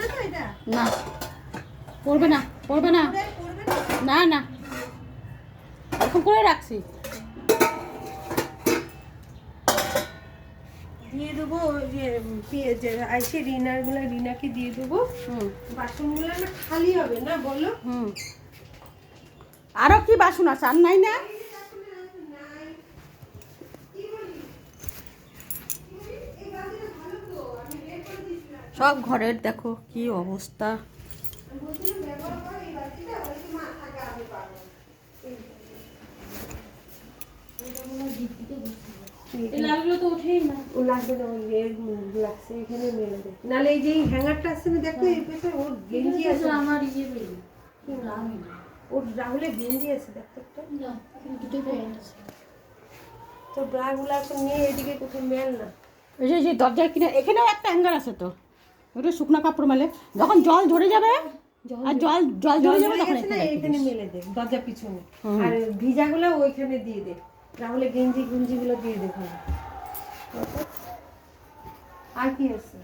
না না। পড়বে না পড়বে না। করবে না? না না। এরকম করে রাখছি। দিয়ে দেবো যে আইসে রিনারগুলো রিনাকে দিয়ে দেবো। বাসনগুলো খালি হবে না বলো? হুম। আরও কি বাসন আছে? আর নাই না? সব ঘরের দেখো কি অবস্থা। লালগুলো তো ও লাগবে না ওই এখানে মেলে নাহলে এই যে হ্যাঙ্গারটা আছে না দেখো এই পেছনে ওর গেঞ্জি আছে। আমার ইয়ে ওর রাহুলের গেঞ্জি আছে দেখো একটা। দুটো প্যান্ট আছে। তো ব্রাগুলো এখন নিয়ে এদিকে কোথাও মেল না। যে দরজার কিনে এখানেও একটা হ্যাঙ্গার আছে তো। ওটা শুকনো কাপড় মেলে। যখন জল ধরে যাবে আর জল জল ধরে যাবে তখন এখানে। মেলে দে দরজা পিছনে। আর ভিজাগুলো ওইখানে দিয়ে দে। তাহলে গেঞ্জি গুঞ্জিগুলো দিয়ে দে আর কি আছে?